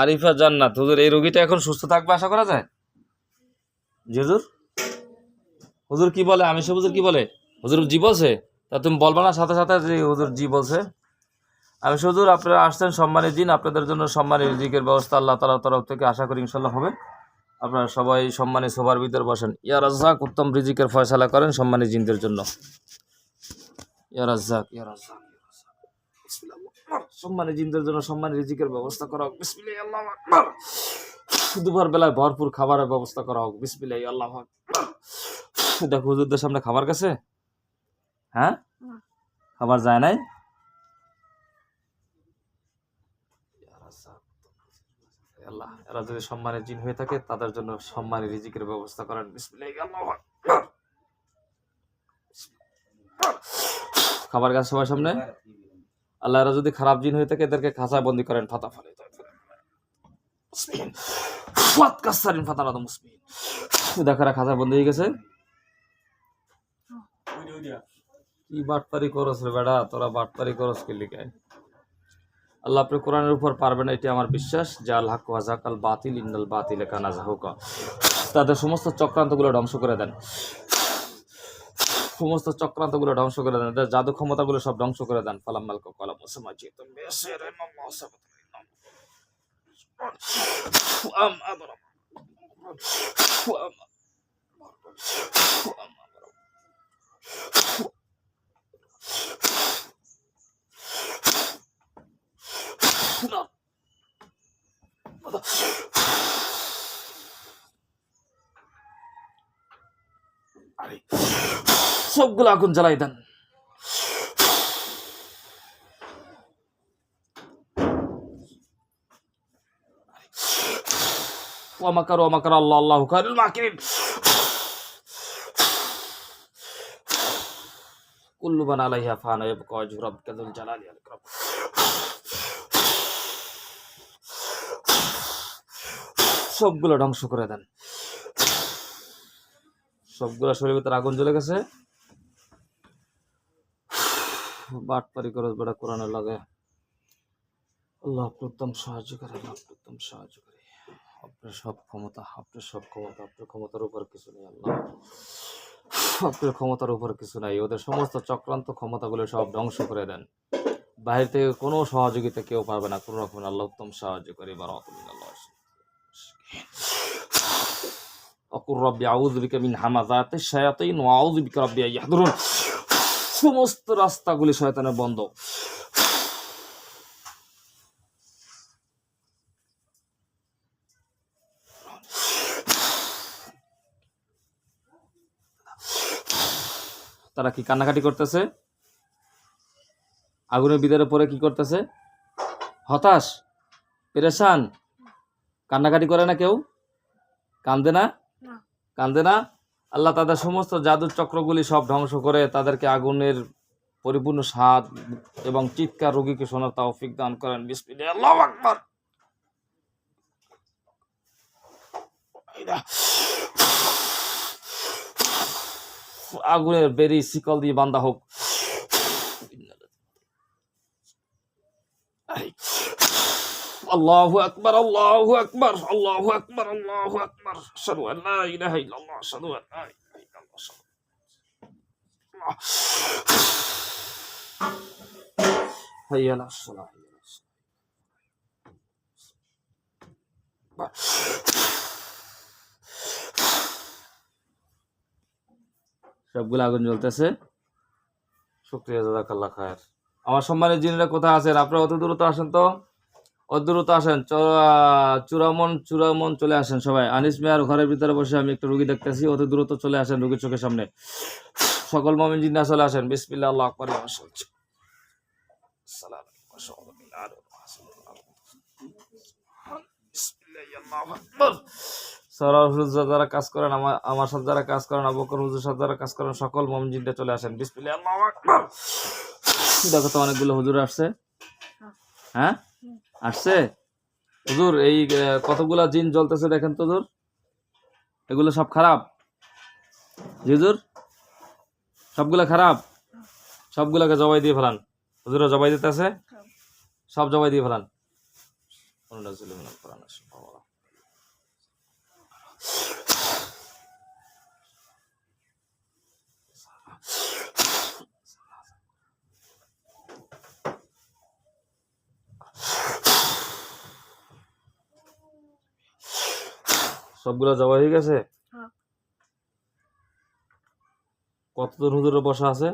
আরিফা জান্নাত। হুজুর, এই রোগীটা এখন সুস্থ থাকবে আশা করা যায়? জি হুজুর। হুজুর কি বলে? আমি সে হুজুর কি বলে? হুজুর জি বলছে? তা তুমি বলবা না, সাথে সাথে যে হুজুর জি বলছে। আমি হুজুর, আপনারা আসছেন সম্মানের দিন, আপনাদের জন্য সম্মানের রিজিকের ব্যবস্থা আল্লাহ তালার তরফ থেকে আশা করি ইনশাল্লাহ হবে। আপনারা সবাই সম্মানী সবার ভিতর বসেন। ইয়া রাজ্জাক, উত্তম রিজিকের ফয়সালা করেন সম্মানী জিনদের জন্য। ইয়া রাজ্জাক ইয়া রাজ্জাক সম্মানী জিনদের জন্য সম্মানী রিজিকের ব্যবস্থা করা হোক। বিসমিল্লাহ আল্লাহ আকবার। দুপুর বেলায় ভরপুর খাবারের ব্যবস্থা করা হোক। বিসমিল্লাহ আল্লাহ আকবার। দেখো হুজুরদের সামনে খাবার গেছে? হ্যাঁ? খাবার যায় নাই? আল্লাহ এরা যদি সম্মানের জিন হয়ে থাকে তাদের জন্য সম্মানের রিজিকের ব্যবস্থা করেন। বিসমিল্লাহ আল্লাহু আকবার। খাবার গাছ সবার সামনে? আল্লাহ এরা যদি খারাপ জিন হয়ে থাকে, এদেরকে খাঁচায় বন্দি করেন ফাতা ফালে ফাত কাসারিন ফাতারা তো মুসলিম। দেখো এরা খাঁচায় বন্দি হয়ে গেছে। কি বাটপারি করস রে বেড়া, তোরা বাটপারি করস কি লিখে আল্লাহ আপনি কোরআনের উপর পারবেন এটি আমার বিশ্বাস। যে আল্লাহ হাজাকাল বাতিল ইন্দাল বাতিল কানা জাহুকা। তাদের সমস্ত চক্রান্তগুলো ধ্বংস করে দেন। সমস্ত চক্রান্তগুলো ধ্বংস করে দেন। জাদু ক্ষমতাগুলো সব ধ্বংস করে দেন। ফালাম্মাল কলাম মুসামা জিতুম বিসিরিন মুসাবাত আম আদরা সবগুলো আগুন জ্বালাই দেন। ওয়ামাকার ওয়ামাকার আল্লাহ আল্লাহ মাকিরিন। কুল্লু মান আলাইহা ফান ইয়াবকা জালালি ইকরাম। সবগুলো ধ্বংস করে দেন। সবগুলো শরীরের ভিতরে আগুন জ্বলে গেছে। বাটপারি করে বেড়া কোরআনের লাগে। আল্লাহ আপনি উত্তম সাহায্য করে, আল্লাহ আপনি উত্তম সাহায্য করে। আপনার সব ক্ষমতা, আপনার সব ক্ষমতা, আপনার ক্ষমতার উপর কিছু নেই, আল্লাহ। আপনার ক্ষমতার উপর কিছু নাই। ওদের সমস্ত চক্রান্ত ক্ষমতাগুলো সব ধ্বংস করে দেন। বাইরে থেকে কোনো সহযোগিতা কেউ পারবে না। কোনো রকম আল্লাহ উত্তম সাহায্য করে এবার আল্লাহ অকুর রব্বি আউযু বিকা মিন হামাযাতিশ শায়াতিন ওয়া আউযু বিকা রব্বি আন ইয়াহদুরুন। সমস্ত রাস্তাগুলি শয়তানের বন্ধ। তারা কি কান্নাকাটি করতেছে? আগুনের ভিতরে পরে কি করতেছে? হতাশ? পেরেশান? কান্নাকাটি করে না কেউ? কান্দে না। কান্দে না? আল্লাহ তাদের সমস্ত জাদুর চক্রগুলি সব ধ্বংস করে তাদেরকে আগুনের পরিপূর্ণ স্বাদ এবং চিৎকার রোগীকে শোনার তৌফিক দান করেন। আগুনের বেরি শিকল দিয়ে বান্ধা হোক। আল্লাহু আকবার আল্লাহু আকবার আল্লাহু আকবার আল্লাহু আকবার আশহাদু আন লা ইলাহা ইল্লাল্লাহ আশহাদু আন লা ইলাহা ইল্লাল্লাহ হাইয়া আলাস সালাহ। সবগুলো আগুন জ্বলতেছে। শুক্রিয়া জাজাকাল্লাহ খায়ের। আমার সম্মানের জিনিরা কোথায় আছেন আপনারা অত দূরত্ব আসেন তো? অত দূরত্ব আসেন। চ- আহ, চূড়ামন চূড়ামন চলে আসেন সবাই। আনিস মেয়ার ঘরের ভিতরে বসে আমি একটা রুগী দেখতেছি অত দূরত্ব চলে আসেন রুগীর চোখের সামনে। সকল মমিন জিন্না চলে আসেন। বিসমিল্লাহ আল্লাহ আকবার যারা কাজ করেন আমার আমার সাথে যারা কাজ করেন আবু বকর হুজুর সাথে যারা কাজ করেন সকল মমিনজিনটা চলে আসেন। বিসমিল্লাহ আল্লাহু দেখো তো অনেকগুলো হুজুর আসছে। হ্যাঁ? আসছে? হুজুর, এই কতগুলা জিন জ্বলতেছে দেখেন তো, হুজুর। এগুলো সব খারাপ। জি, হুজুর? সবগুলা খারাপ? সবগুলাকে জবাই দিয়ে ফেলান। হুজুরা জবাই দিতেছে? সব জবাই দিয়ে ফেলান। সবগুলা জবা হয়ে গেছে? হ্যাঁ। কতজন হুজুরে বসা আছে?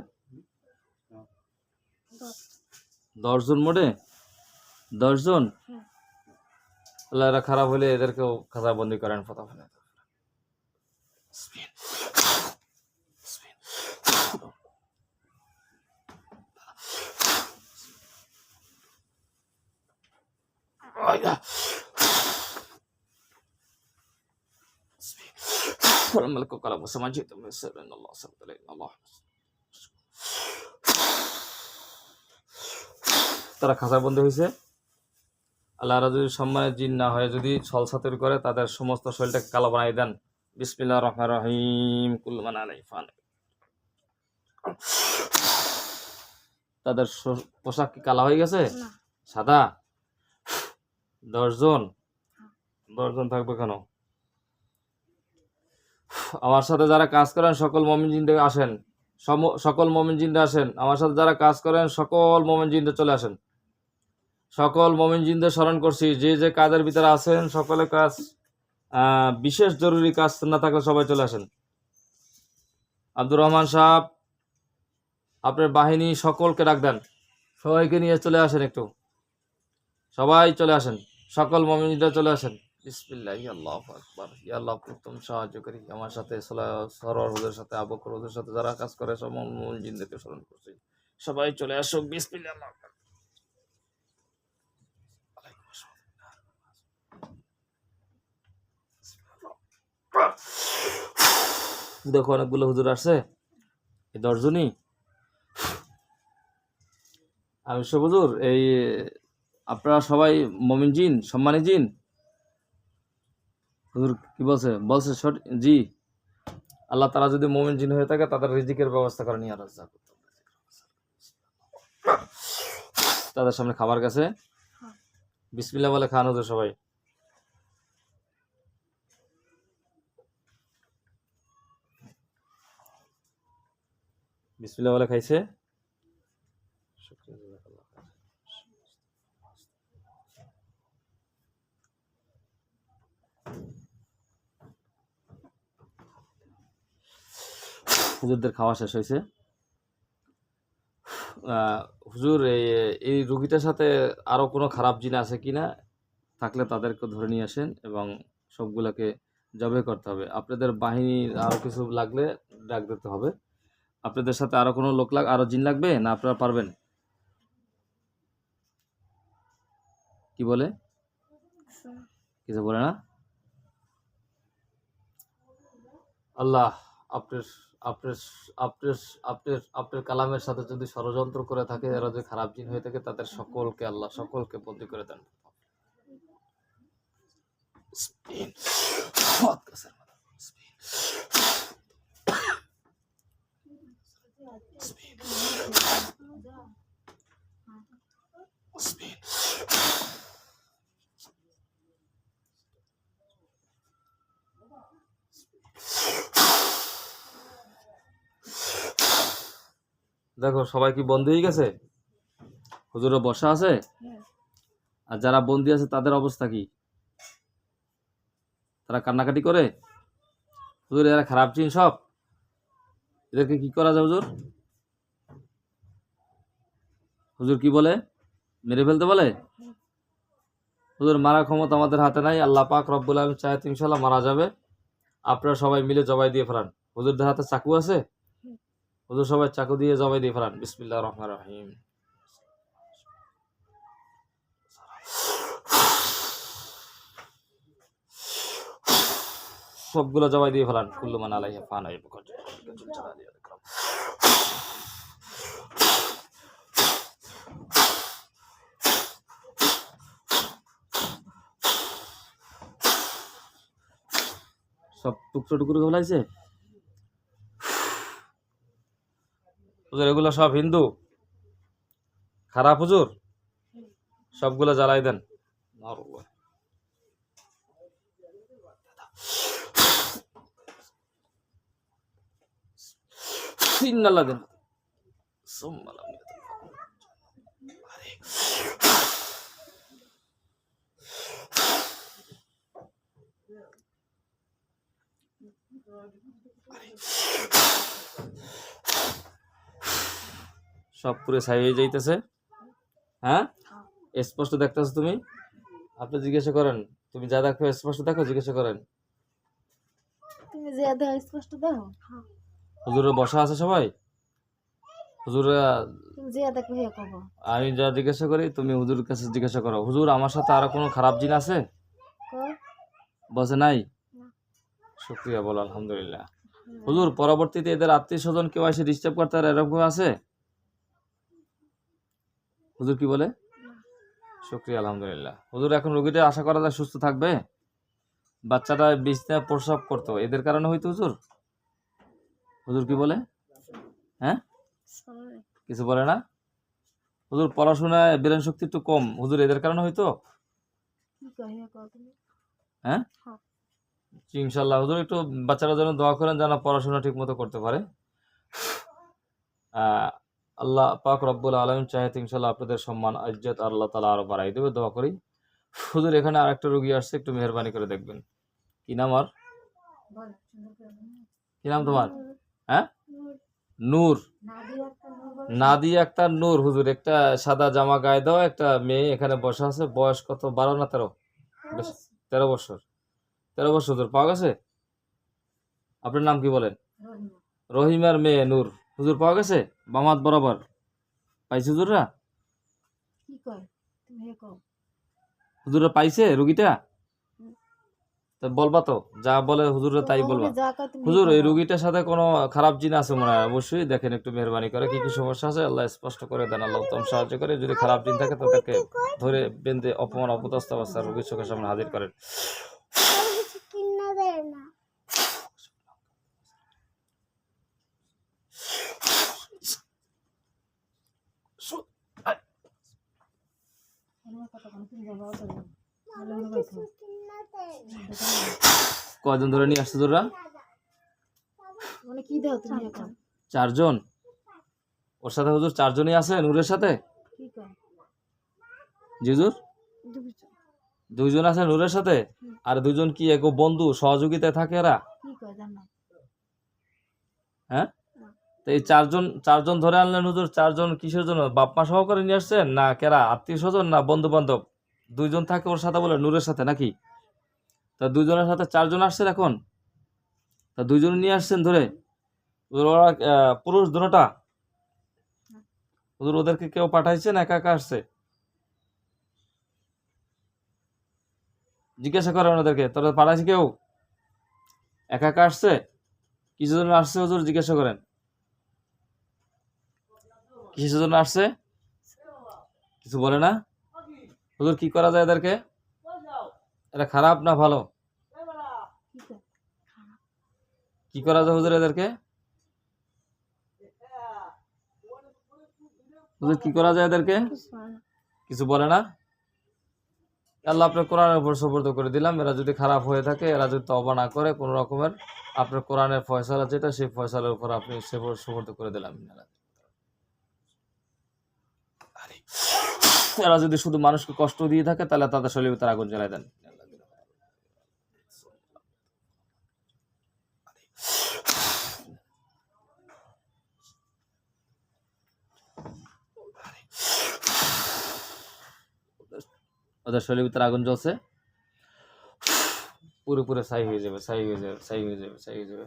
দশ। দশজন মোটে? দশজন? হুম। আল্লাহ এরা খারাপ হলে এদেরকেও খাতা বন্দি করেন ফতা ফেলে الملك وقال موسى ما جئت من سر ان الله سبحانه وتعالى الله তারা খাঁচার বন্দী হয়েছে আল্লাহ তাআলা যদি সম্মানের জিন না হয়ে যদি ছলসা তৈরি করে তাদের সমস্ত শরীরটাকে কালো বানাই দেন বিসমিল্লাহ রহমান রহিম কুলমান আলাই ফান তাদের শ- পোশাক কি কালা হয়ে গেছে না সাদা দশজন দশজন থাকবে কেন আমার সাথে যারা কাজ করেন, সকল মমিন জিন্দে আসেন সকল মমিন জিন্দে আসেন। আমার সাথে যারা কাজ করেন, সকল মমিন জিন্দে চলে আসেন। সকল মমিন জিন্দে স্মরণ করছি, যে যে কাজের ভিতরে আছেন সকলে কাজ বিশেষ জরুরি কাজ না থাকলে সবাই চলে আসেন। আব্দুর রহমান সাহেব, আপনার বাহিনী সকলকে ডাক দেন। সবাইকে নিয়ে চলে আসেন একটু। সবাই চলে আসেন। সকল মমিনরা চলে আসেন। দেখো অনেকগুলো হুজুর আসছে। এই দশজনই। আমি সব হুজুর, এই আপনারা সবাই মমিন জিন, সম্মানী জিন? হুজুর, কি বলছে? বলছে জি, আল্লাহ তারা যদি মমিন জিন হয়ে থাকে, তাদের রিজিকের ব্যবস্থা করে নিয়ে রাজ্জাক তাদের সামনে খাবার গেছে। হ্যাঁ। বিসমিল্লাহ বলে খান হুজুর সবাই। বিসমিল্লাহ বলে খাইছে। হুজুরদের খাওয়া শেষ হয়েছে। হুজুর এই এই রুগীটার সাথে আরও কোনো খারাপ জিন আছে কি না থাকলে তাদেরকে ধরে নিয়ে আসেন এবং সবগুলোকে জবে করতে হবে। আপনাদের বাহিনীর আরও কিছু লাগলে ডাক দিতে হবে। আপনাদের সাথে আরও কোনো লোক লাগ আরও জিন লাগবে না আপনারা পারবেন? কি বলে? কিছু বলে না? আল্লাহ আপনার আপনার আপনার আপনার আপনার কালামের সাথে যদি ষড়যন্ত্র করে থাকে এরা যদি খারাপ জিন হয়ে থাকে তাদের সকলকে আল্লাহ সকলকে বন্দি করে দেন। স্পিন। গাছের মাথা। স্পিন। স্পিন। স্পিন। দেখো, সবাই কি বন্দি হয়ে গেছে? হুজুরে বসা আছে। আর যারা বন্দি আছে, তাদের অবস্থা কি? তারা কান্নাকাটি করে? হুজুর, এরা খারাপ জিন সব? এদেরকে কি করা যায়, হুজুর? হুজুর কি বলে? মেরে ফেলতে বলে? হুজুর মারা ক্ষমতা আমাদের হাতে নাই। আল্লাহ পাক রব্বুল আলম চায় তো ইনশাল্লাহ মারা যাবে। আপনারা সবাই মিলে জবাই দিয়ে ফেলান। হুজুরদের হাতে চাকু আছে। হুজুর সবাই চাকু দিয়ে জবাই দিয়ে ফেলান। বিসমিল্লাহ রহমান রহিম। সবগুলো জবাই দিয়ে ফেলান। কুল্লু মান আলাইহা ফান সব টুকরো টুকরো ফেলাইছে? হুজুর এগুলো সব হিন্দু? খারাপ হুজুর? সবগুলো জ্বালাই দেন। ইন্নাল্লাহ। সব পুরো ছাই হয়ে যাইতেছে। হ্যাঁ? স্পষ্ট দেখতেছো তুমি? আপনি জিজ্ঞাসা করেন তুমি যা দেখো স্পষ্ট দেখো জিজ্ঞাসা করেন। তুমি যে দেহ স্পষ্ট দেখো? হুজুরে বসা আছে সবাই? হুজুরা তুমি দেখো হে কব। আমি যা জিজ্ঞাসা করি তুমি হুজুরের কাছে জিজ্ঞাসা করো। হুজুর আমার সাথে আরও কোনো খারাপ জিন আছে? বসে নাই? না। শুক্রিয়া বল আলহামদুলিল্লাহ। হুজুর পরবর্তীতে এদের আত্মীয় স্বজন কেউ এসে ডিস্টার্ব করতে আর এরকম আছে? হুজুর কি বলে? শুক্রিয়া, আলহামদুলিল্লাহ। হুজুর, এখন রোগীটা আশা করা যায় সুস্থ থাকবে? বাচ্চাটা বিছনায় প্রসব করতো, এদের কারণে হয়তো হুজুর? হুজুর কি বলে? হ্যাঁ? কিছু বলে না? হুজুর, পড়াশোনায় ব্রেন শক্তি একটু কম, হুজুর, এদের কারণে হয়তো কি কয় হে কও তুমি হ্যাঁ ইনশাল্লাহ হুজুর, একটু বাচ্চারা যেন দোয়া করেন, যেন পড়াশোনা ঠিক মতো করতে পারে। আল্লাহ পাক রব্বুল আলমিন চাহেতে ইনশাল্লাহ আপনাদের সম্মান আজ্জাত আল্লাহ তালা আরও বাড়াই দেবে, দোয়া করি। হুজুর, এখানে আরেকটা রুগী আসছে, একটু মেহরবানি করে দেখবেন। কি নাম আর। কি নাম তোমার? হ্যাঁ? নূর। একটা নাদি একটা নূর। হুজুর, একটা সাদা জামা গায়ে দাও একটা মেয়ে এখানে বসে আছে, বয়স কত? বারো না তেরো? তেরো বছর। তেরো বছর, হুজুর, পাওয়া গেছে? আপনার নাম কি বলেন? রহিমা। রহিমার মেয়ে নূর। হুজুর, পাওয়া গেছে? বামাত বরাবর। পাইছে হুজুররা? কি কয়? তুমি কও। হুজুররা পাইছে রুগীটা? তা বলবা তো যা বলে হুজুররা তাই বলবা। হুজুর এই। রুগীটার সাথে কোনো খারাপ জিন আছে মনে হয়? অবশ্যই দেখেন একটু মেহরবানি করে। কি কি সমস্যা আছে? আল্লাহ স্পষ্ট করে দেন আল্লাহ উত্তম সাহায্য করে। যদি খারাপ জিন থাকে তো তাকে ধরে বেঁধে অপমান অপদস্থ অবস্থা রোগীর চোখের সামনে হাজির করেন। কয়জন ধরে নিয়ে আসছে তোরা? মানে কি দাও তুমি হে চারজন। ওর সাথে হুজুর চারজনই আছে নূরের সাথে? জিজুর? দুইজন। আছে নূরের সাথে? আর দুজন কি এক বন্ধু সহযোগিতায় থাকে এরা? হ্যাঁ? তো এই চারজন চারজন ধরে আনলেন হুজুর চারজন কিসের জন্য? বাপ মা সহকারে নিয়ে আসছেন না কেরা? আত্মীয় স্বজন না বন্ধু বান্ধব দুইজন থাকে ওর সাথে বলে নূরের সাথে নাকি? তা দুইজনের সাথে চারজন আসছেন এখন? তা দুইজন নিয়ে আসছেন ধরে? ওরা পুরুষ দুটা? হুজুর ওদেরকে কেউ পাঠাইছেন? একা একা আসছে? জিজ্ঞাসা করেন ওদেরকে, তোরা পাঠাইছে কেউ? একা একা আসছে? কিছু জন আসছে হুজুর? জিজ্ঞাসা করেন। কিসের জন্য আসছে? কিছু বলে না? হুজুর, কি করা যায় এদেরকে? এটা খারাপ না ভালো? কি করা যায় হুজুর এদেরকে? হুজুর, কি করা যায় এদেরকে? কিছু বলে না? আল্লাহ আপনার কোরআনের উপর সুপর্দ করে দিলাম। এরা যদি খারাপ হয়ে থাকে, এরা যদি তবা না করে, কোনো রকমের আপনার কোরআনের ফয়সালা যেটা, সেই ফয়সালার উপর আপনি সে সুপর্দ করে দিলাম। এরা যদি শুধু মানুষকে কষ্ট দিয়ে থাকে, তাহলে তাদের শৈলী তার আগুন জ্বালায় দেন। ওদের শরীরের ভিতরে আগুন জ্বলছে। পুরো সাই হয়ে যাবে সাই হয়ে যাবে সাই হয়ে যাবে সাই হয়ে যাবে।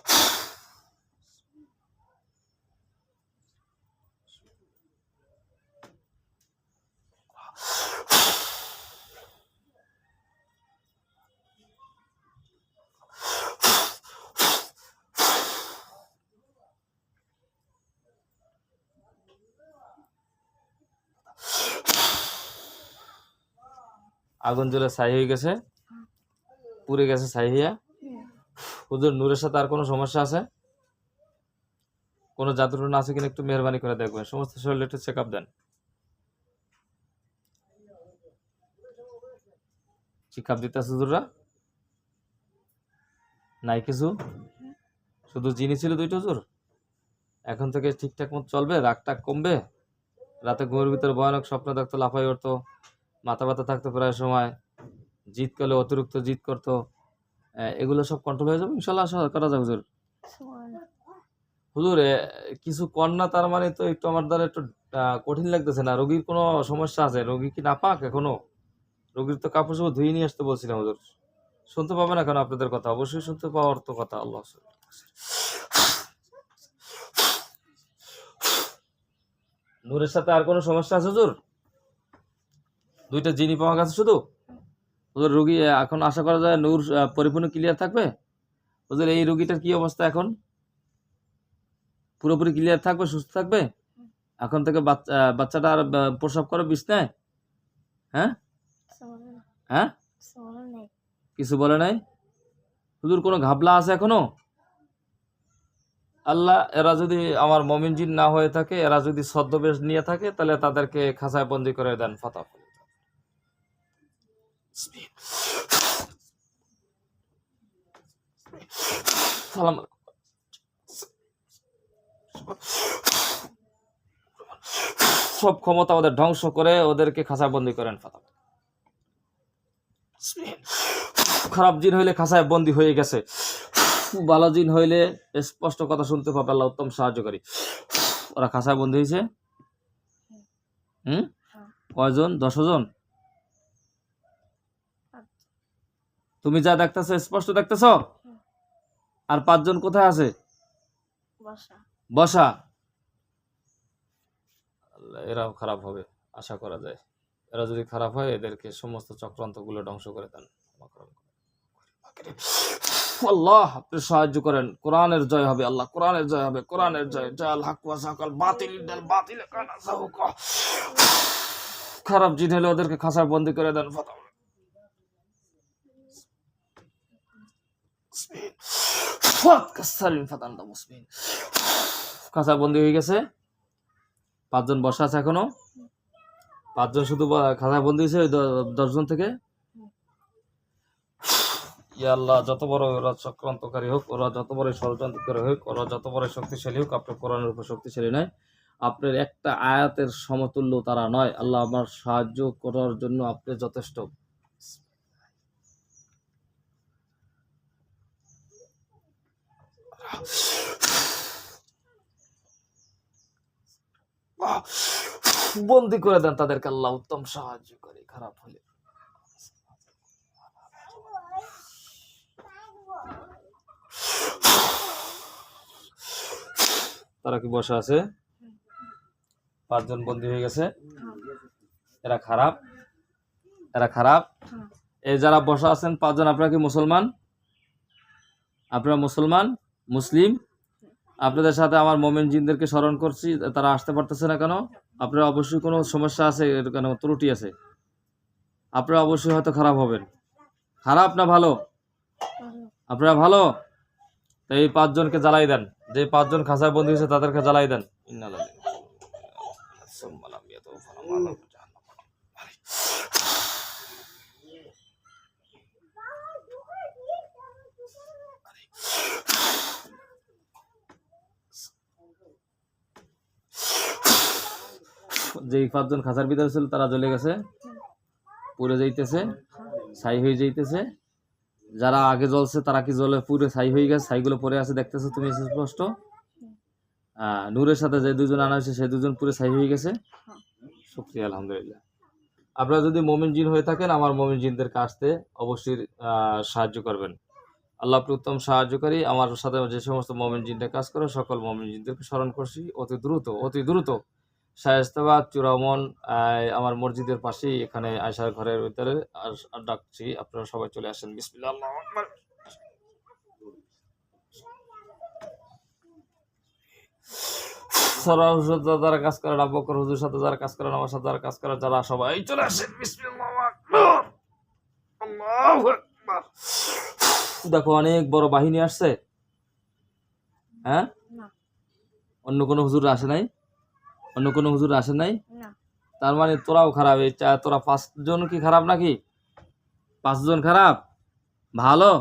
আগুন জ্বলে ছাই হয়ে গেছে। পুড়ে গেছে ছাই হইয়া। হুজুর, নূরের সাথে আর কোনো সমস্যা আছে? কোনো জাদুটনা আছে কিনা একটু মেহরবানি করে দেখবেন। সমস্ত শরীরে একটু চেক আপ দেন। চেক আপ দিতে হুজুররা? নাই কিছু শুধু জিনি ছিল দুইটা হুজুর? এখন থেকে ঠিকঠাক মতো চলবে রাগ টাগ কমবে। রাতে ঘুমের ভিতরে ভয়ানক স্বপ্ন দেখতো, লাফাই উঠতো। মাথা ব্যথা থাকতো প্রায় সময় জিত করলে অতিরিক্ত জিত করতো এগুলো সব কন্ট্রোল হয়ে যাবে? ইনশাল্লাহ আশা করা যায় হুজুর। হুজুর কিছু কন্যা তার মানে তো একটু আমার দ্বারা একটু কঠিন লাগতেছে না। রোগীর কোনো সমস্যা আছে? রোগী কি না পাক এখনও? রোগীর তো কাপড় চোপড় ধুয়ে নিয়ে আসতে বলছিলাম হুজুর। শুনতে পাবে না কেন আপনাদের কথা অবশ্যই শুনতে পাওয়ার তো কথা আল্লাহ নূরের সাথে আর কোনো সমস্যা আছে হুজুর? দুইটা জিনি পাওয়া গেছে শুধু? হুজুর রুগী এখন আশা করা যায় নূর পরিপূর্ণ ক্লিয়ার থাকবে? হুজুর এই রুগীটার কি অবস্থা এখন? পুরোপুরি ক্লিয়ার থাকবে, সুস্থ থাকবে? এখন থেকে বাচ্চা বাচ্চাটা আর প্রসব করে বিছনায় হ্যাঁ? হ্যাঁ? কিছু বলে নাই? হুজুর, কোনো ঘাবলা আছে এখনও? আল্লাহ, এরা যদি আমার মমিন জিন না হয়ে থাকে, এরা যদি ছদ্মবেশ নিয়ে থাকে, তাহলে তাদেরকে খাঁচায় বন্দি করে দেন ফাতা সালাম সব ক্ষমতা ওদের ধ্বংস করে ওদেরকে খাঁচায় বন্দি করেন ফাতা খারাপ জিন হইলে খাঁচায় বন্দি হয়ে গেছে। ভালো জিন হইলে স্পষ্ট কথা শুনতে পাবে আল্লাহ উত্তম সাহায্যকারী ওরা খাঁচায় বন্দি হয়েছে হুম কয়জন? দশ জন তুমি যা দেখতেছো স্পষ্ট দেখতেছ? আর পাঁচজন কোথায় আছে? বসা। এরাও খারাপ হবে আশা করা যায়। এরা যদি খারাপ হয় এদেরকে সমস্ত চক্রান্তগুলো ধ্বংস করে দেন। আল্লাহ আপনি সাহায্য করেন। কোরআনের জয় হবে আল্লাহ কোরআনের জয় হবে কোরআনের জয়। জয় আল হক সাকাল বাতিল দাল বাতিল খারাপ জিন হলে ওদেরকে খাঁচায় বন্দি করে দেন। ফাতা ফাত কাসারিন ফাতান দা মুসলিম। খাঁচা বন্দি হয়ে গেছে। পাঁচজন বসা আছে এখনও। পাঁচজন শুধু ব- বন্দি হয়েছে দশজন থেকে। আল্লাহ, যত বড় ওরা চক্রান্তকারী হোক, ওরা যত বড় ষড়যন্ত্রকারী হোক, ওরা যত বড় শক্তিশালী হোক আপনার কোরআনের উপর শক্তিশালী নয়। আপনার একটা আয়াতের সমতুল্য তারা নয়। আল্লাহ আমার সাহায্য করার জন্য আপনি যথেষ্ট। বন্দি করে দেন তাদেরকে আল্লাহ, উত্তম সাহায্য করে, খারাপ হলে। তারা কি বসে আছে? পাঁচজন বন্দি হয়ে গেছে। এরা খারাপ। এরা খারাপ। এই যারা বসা আছেন, পাঁচজন, আপনারা কি মুসলমান? আপনারা মুসলমান? মুসলিম, আপনাদের সাথে আমার মোমেন জিনদেরকে স্মরণ করছি, তারা আসতে পারতেছে না কেন? আপনার অবশ্যই কোনো সমস্যা আছে কেন ত্রুটি আছে? আপনারা অবশ্যই হয়তো খারাপ হবেন। খারাপ না ভালো। আপনারা ভালো? তো এই পাঁচজনকে জ্বালাই দেন। যে পাঁচজন খাঁচায় বন্দী হয়েছে, তাদেরকে জ্বালাই দেন। যে পাঁচজন খাঁচার ভিতরে ছিল, তারা জ্বলে গেছে, পুড়ে যাইতেছে, ছাই হয়ে যাইতেছে। যারা আগে জ্বলছে, তারা কি জ্বলে পুরে ছাই হয়ে গেছে? ছাইগুলো পরে আছে, দেখতেছো তুমি স্পষ্ট? নূরের সাথে যে দুজন আনা হয়েছে সেই দুজন পুরে ছাই হয়ে গেছে। শুক্রিয়া, আলহামদুলিল্লাহ। আপনারা যদি মমিন জিন হয়ে থাকেন, আমার মমিন জিনদেরকে আসতে অবশ্যই সাহায্য করবেন। আল্লাহ উত্তম সাহায্যকারী, আমার সাথে যে সমস্ত মমিন জিনদের কাজ করে, সকল মমিন জিনদেরকে স্মরণ করছি। অতি দ্রুত অতি দ্রুত শায়স্তাবাদ চূড়ামন আহ, আমার মসজিদের পাশেই এখানে আয়সার ঘরের ভিতরে আস- ডাকছি আপনারা সবাই চলে আসেন। বিসমিল্লাহ আল্লাহু সরা হুজুর যারা কাজ করেন আব্বকর হুজুর সাথে যারা কাজ করেন আমার সাথে যারা কাজ করেন যারা সবাই চলে আসেন। দেখো অনেক বড় বাহিনী আসছে। হ্যাঁ? অন্য কোনো হুজুর আসে নাই? অন্য কোনো হুজুর আসে নাই? তার মানে তোরাও খারাপ এই চা- তোরা পাঁচজন কি খারাপ নাকি? পাঁচজন খারাপ? ভালো?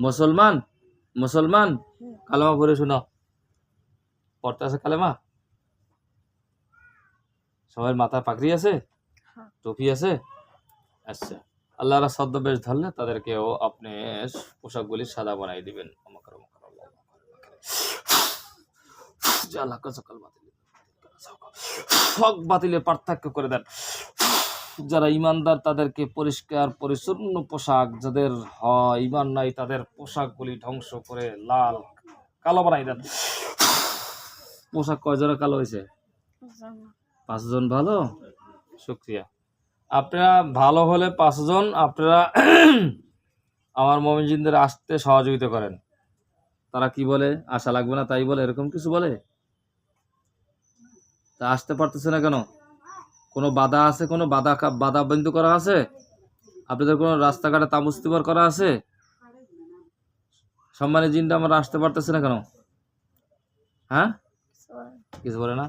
মুসলমান? মুসলমান। কালেমা পড়ে শুনো। পড়তে আছে কালেমা? সবার মাথায় পাকড়ি আছে? হ্যাঁ। টুপি আছে? আচ্ছা। আল্লাহরা ছদ্মবেশ ধরলে তাদেরকেও আপনি পোশাকগুলি সাদা বানাই দিবেন। আমাকে আমাকে আল্লাহ সকাল বাতিল। হক বাতিলের পার্থক্য করে দেন। যারা ইমানদার, তাদেরকে পরিষ্কার, পরিচ্ছন্ন পোশাক যাদের হয়, ইমান নাই তাদের পোশাকগুলি ধ্বংস করে লাল কালো বানাই দেন। পোশাক কয় জোড়া কালো হয়েছে? পাঁচজন ভালো? শুক্রিয়া। আপনারা ভালো হলে পাঁচজন, আপনারা আমার মমিনজিনদের আসতে সহযোগিতা করেন। তারা কি বলে? আশা লাগবে না তাই বলে? এরকম কিছু বলে? তা আসতে পারতেছে না কেন? কোনো বাধা আছে? কোনো বাধা বাধা বিন্দু করা আছে? আপনাদের কোনো রাস্তাঘাটে তামস্তিবার করা আছে? সম্মানের জিনটা আমরা আসতে পারতেছে না কেন? হ্যাঁ? কিছু বলে না?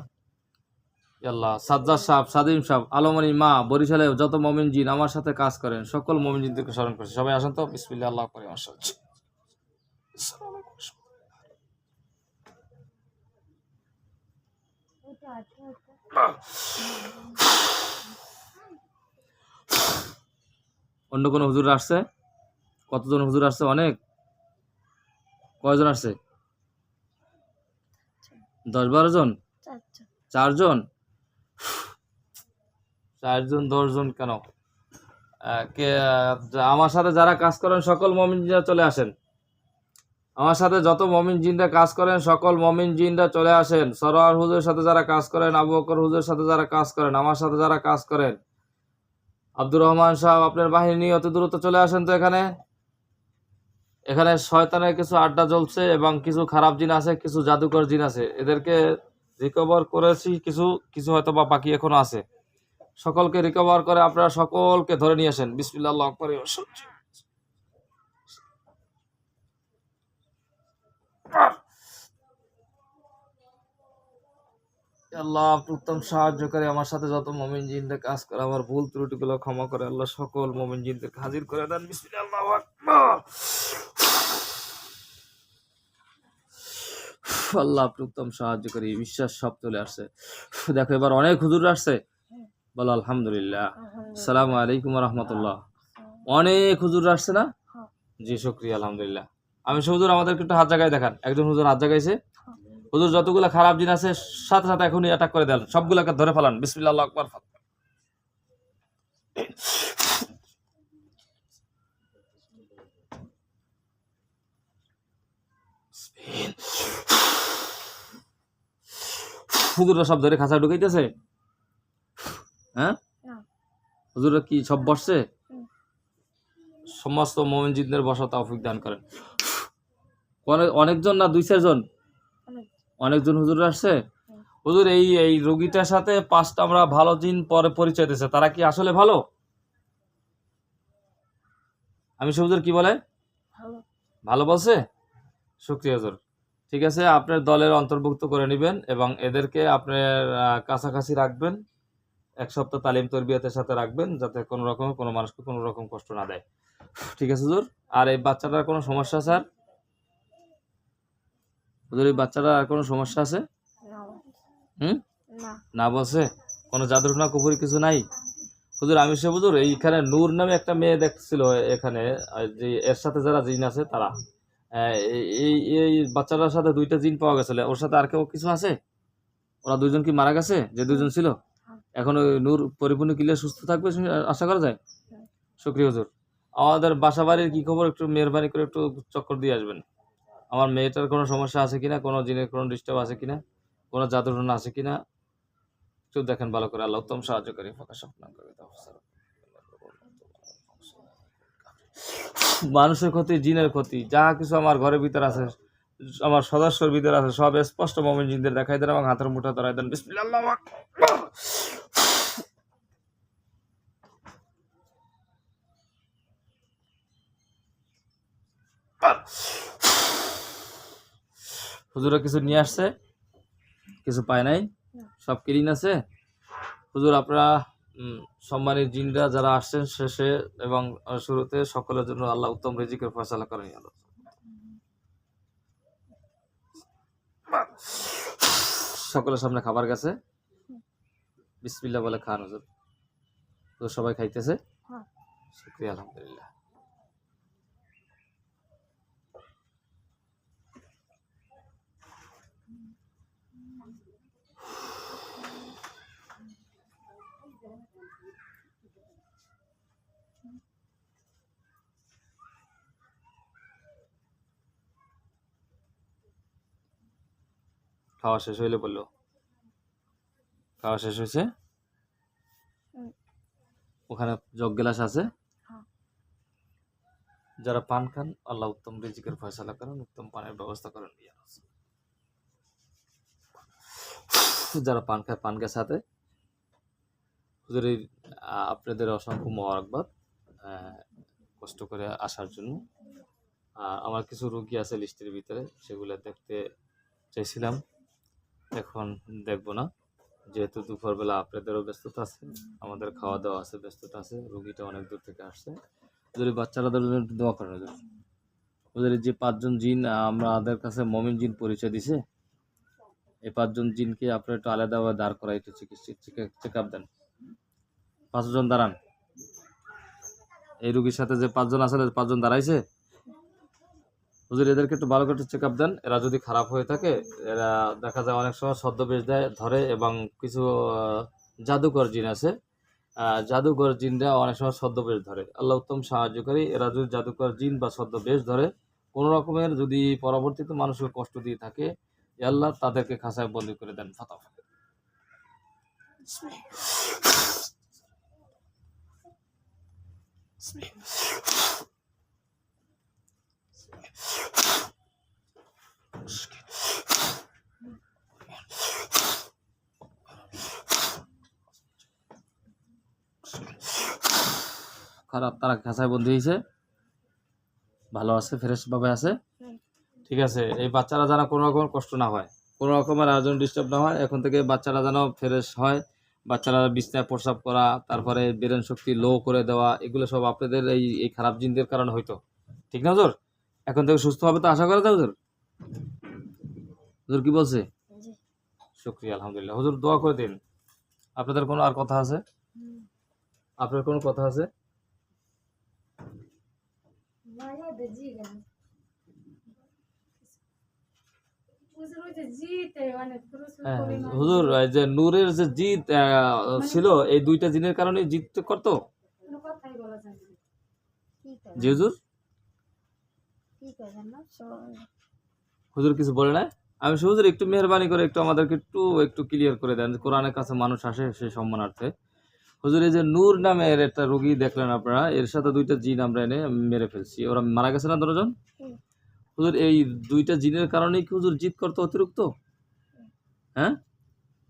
আল্লাহ সাজ্জাদ সাহেব, সাদিম সাহেব, আলমনি মা, বরিশালে যত মমিন জিন আমার সাথে কাজ করেন, সকল মমিন জিনদেরকে স্মরণ করছে। সবাই আসেন তো? বিসমিল্লাহ, আল্লাহ করে আমার সাথে অন্য কোনো হুজুর আসছে? কতজন হুজুর আসছে? অনেক? কয়জন আসছে? দশ বারো জন? চারজন। চারজন? দশজন কেন? কে আমার সাথে যারা কাজ করেন সকল মমিন চলে আসেন। আমার সাথে যত মমিন জিনরা কাজ করেন, সকল মমিন জিনরা চলে আসেন। সরোয়ার হুজুরের সাথে যারা কাজ করেন, আবু বকর হুজুরের সাথে যারা কাজ করেন, আমার সাথে যারা কাজ করেন। আব্দুর রহমান সাহেব, আপনার বাহিনী নিয়ে অত দ্রুত চলে আসেন তো এখানে? এখানে শয়তানের কিছু আড্ডা চলছে এবং কিছু খারাপ জিন আছে, কিছু জাদুকর জিন আছে। এদেরকে রিকভার করেছি, কিছু কিছু হয়তো বা বাকি এখনও আছে। সকলকে রিকভার করে আপনারা সকলকে ধরে নিয়ে আসেন। বিসমিল্লাহ, আল্লাহু আকবার আল্লাহ আপনি উত্তম সাহায্য করে আমার সাথে যত মমিন জিনদের কাজ করে আমার ভুল ত্রুটিগুলো ক্ষমা করে আল্লাহ সকল মমিন জিনদের হাজির করে দেন। বিসমিল্লাহ আল্লাহ। আপনি উত্তম সাহায্য করি বিশ্বাস সব চলে আসছে। দেখো এবার অনেক হুজুর আসছে। বলো আলহামদুলিল্লাহ। সালামু আলাইকুম রহমতুল্লাহ। অনেক হুজুর আসছে না? হ্যাঁ। জি শুক্রিয়া আলহামদুলিল্লাহ। আমি হুজুর আমাদেরকে একটু হাত জায়গায় দেখান। একজন হুজুর হাত জাগাইছে। হুজুর যতগুলো খারাপ জিন আছে সাথে সাথে এখনই অ্যাটাক করে দেন। সবগুলোকে ধরে ফেলান। বিসমিল্লাহ আল্লাহু আকবার হুজুররা সব ধরে খাঁচা ঢুকাইতেছে? হ্যাঁ। হুজুররা কি সব বসছে? সমস্ত মোমিন জিনদের বসা তৌফিক দান করেন। অনেকজন না দুই চারজন? অনেক অনেকজন হুজুর আসছে? হুজুর এই এই রোগীটার সাথে পাঁচটা আমরা ভালো দিন পরে পরিচয় দিয়েছে। তারা কি আসলে ভালো? আমি হুজুর কি বলে? ভালো। ভালো বলছে? শুক্রিয়া হুজুর। ঠিক আছে আপনার দলের অন্তর্ভুক্ত করে নেবেন এবং এদেরকে আপনার কাছাকাছি রাখবেন। এক সপ্তাহ তালিম তরবিয়তের সাথে রাখবেন যাতে কোনো রকম কোনো মানুষকে কোনো রকম কষ্ট না দেয়। ঠিক আছে হুজুর? আর এই বাচ্চাটার কোনো সমস্যা স্যার? হুজুর এই বাচ্চাটার আর কোনো সমস্যা আছে? হুম? না। বসে কোনো জাদুর না কুপুরি কিছু নাই? হুজুর আমি সে হুজুর এইখানে নূর নামে একটা মেয়ে দেখছিল এখানে যে এর সাথে যারা জিন আছে তারা। এই- এই বাচ্চাটার সাথে দুইটা জিন পাওয়া গেছিল। ওর সাথে আর কেউ কিছু আছে? ওরা দুইজন কি মারা গেছে? যে দুজন ছিল? এখন ওই নূর পরিপূর্ণ ক্লিয়ার সুস্থ থাকবে আশা করা যায়? শুক্রিয়া হুজুর। আমাদের বাসা বাড়ির কি খবর? একটু মেহরবানি করে একটু চক্কর দিয়ে আসবেন। আমার মেয়েটার কোনো সমস্যা আছে কিনা, কোনো জিনের কোনো ডিস্টার্ব আছে কিনা, কোনো জাদুটনা আছে কিনা, একটু দেখেন ভালো করে। আল্লাহ উত্তম সাহায্য করে ফাঁকা স্বপ্ন করে মানুষের ক্ষতি, জিনের ক্ষতি, যা কিছু আমার ঘরের ভিতর আছে, আমার সদস্যর ভিতর আছে, সব স্পষ্ট মোমেন জিনদের দেখাই দেন এবং হাতের মুঠা ধরাই দেন। বিসমিল্লাহ হুজুরা কিছু নিয়ে আসছে কিছু পায় নাই সব ক্লিন আছে। হুজুর আপনারা সম্মানের জিনরা যারা আসছেন শেষে এবং শুরুতে সকলের জন্য আল্লাহ উত্তম রিজিকের ফয়সালা করেন আল্লাহ। সকলের সামনে খাবার গেছে। বিসমিল্লা বলে খান হুজুর। তো সবাই খাইতেছে। হ্যাঁ। শুক্রিয়া আলহামদুলিল্লাহ। খাওয়া শেষ হইলে বলল। খাওয়া শেষ হয়েছে ওখানে জগ গ্লাস আছে। হ্যাঁ। যারা পান খান আল্লাহ উত্তম রিজিকের ফয়সালা করেন উত্তম পানের ব্যবস্থা করেন যারা পান খায় পান খায় সাথে হুজুর আপনাদের অসংখ্য মোবারকবাদ কষ্ট করে আসার জন্য। আর আমার কিছু রুগী আছে লিস্টের ভিতরে সেগুলো দেখতে চাইছিলাম। এখন দেখব না। যেহেতু দুপুরবেলা আপনাদেরও ব্যস্ততা আছে আমাদের খাওয়া দাওয়া আছে ব্যস্ততা আছে রুগীটা অনেক দূর থেকে আসছে। যদি বাচ্চারাদের জন্য একটু দোয়া করেন ওদের। যে পাঁচজন জিন আহ, আমাদের কাছে মমিন জিন পরিচয় দিছে। এই পাঁচজন জিনকে আপনার একটু আলাদাভাবে দাঁড় করা একটু চিকিৎসা চেক আপ দেন। পাঁচজন দাঁড়ান। এই রুগীর সাথে যে পাঁচজন আছে পাঁচজন দাঁড়াইছে হুজুর, এদেরকে একটু ভালো করে চেক আপ দেন। এরা যদি খারাপ হয়ে থাকে, এরা দেখা যায় অনেক সময় ছদ্মবেশ দেয়, ধরে এবং কিছু জাদুকর জিন আছে। জাদুকর জিনরা অনেক সময় ছদ্মবেশ ধরে। আল্লাহ উত্তম সাহায্যকারী এরা যদি জাদুকর জিন বা ছদ্মবেশ ধরে, কোনো রকমের যদি পরবর্তীতে মানুষকে কষ্ট দিয়ে থাকে আল্লাহ তাদেরকে খাঁচায় বন্দি করে দেন ফাতাফাত খারাপ তারা খাঁচায় বন্দি হয়েছে। ভালো আছে ফ্রেশ ভাবে আছে ঠিক আছে এই বাচ্চারা যেন কোনো রকমের কষ্ট না হয় কোনো রকমের আয়োজন ডিস্টার্ব না হয় এখন থেকে বাচ্চারা যেন ফ্রেশ হয়। বাচ্চারা বিছনায় প্রসাব করা তারপরে ব্রেন শক্তি লো করে দেওয়া এগুলো সব আপনাদের এই এই খারাপ জিনদের কারণে হয়তো। ঠিক না হুজুর? এখন থেকে সুস্থ হবে তো আশা করা যায় হুজুর? হুজুর কি বলছে? শুক্রিয়া আলহামদুলিল্লাহ। হুজুর দোয়া করে দিন। আপনাদের কোনো আর কথা আছে? আপনার কোনো কথা আছে? হুজুর যে মানে হ্যাঁ, হুজুর যে নূরের যে জিত ছিল এই দুইটা জিনের কারণে জিত করতো? জি হুজুর? হুজুর কিছু বলে না আমি হুজুর একটু মেহরবানি করে একটু আমাদেরকে একটু একটু ক্লিয়ার করে দেন কোরআনের কাছে মানুষ আসে সেই সম্মানার্থে। হুজুর, এই যে নূর নামের একটা রোগী দেখলেন আপনারা এর সাথে দুইটা জিন আমরা এনে মেরে ফেলছি। ওরা মারা গেছে না হুম। হুজুর, এই দুইটা জিনের কারণেই কি হুজুর জিত করতো অতিরিক্ত? হ্যাঁ?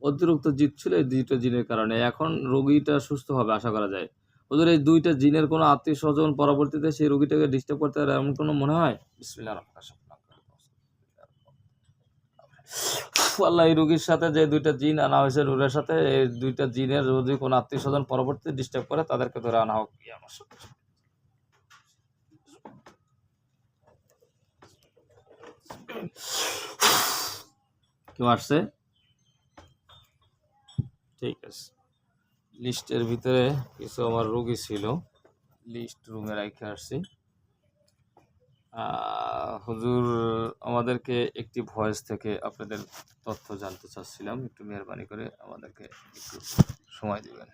অতিরিক্ত জিত ছিল এই দুইটা জিনের কারণে। এখন রোগীটা সুস্থ হবে, আশা করা যায়। ওদের এই দুইটা জিনের কোনো আত্মীয় স্বজন পরবর্তীতে সেই রোগীটাকে ডিস্টার্ব করতে পারে এমন কোনো মনে হয়? বিসমিল্লাহ আল্লাহ এই রোগীর সাথে যে দুইটা জিন আনা হয়েছে রুলের সাথে এই দুইটা জিনের যদি কোনো আত্মীয় স্বজন পরবর্তীতে ডিস্টার্ব করে তাদেরকে ধরে আনা হোক। আমার। কেউ আসছে? ঠিক আছে। লিস্টের ভিতরে কিছু আমার রোগী ছিল। লিস্ট রুমে রাখে আসছি। হুজুর, আমাদেরকে একটি ভয়েস থেকে আপনাদের তথ্য জানতে চাচ্ছিলাম। একটু মেহরবানি করে আমাদেরকে একটু সময় দিবেন।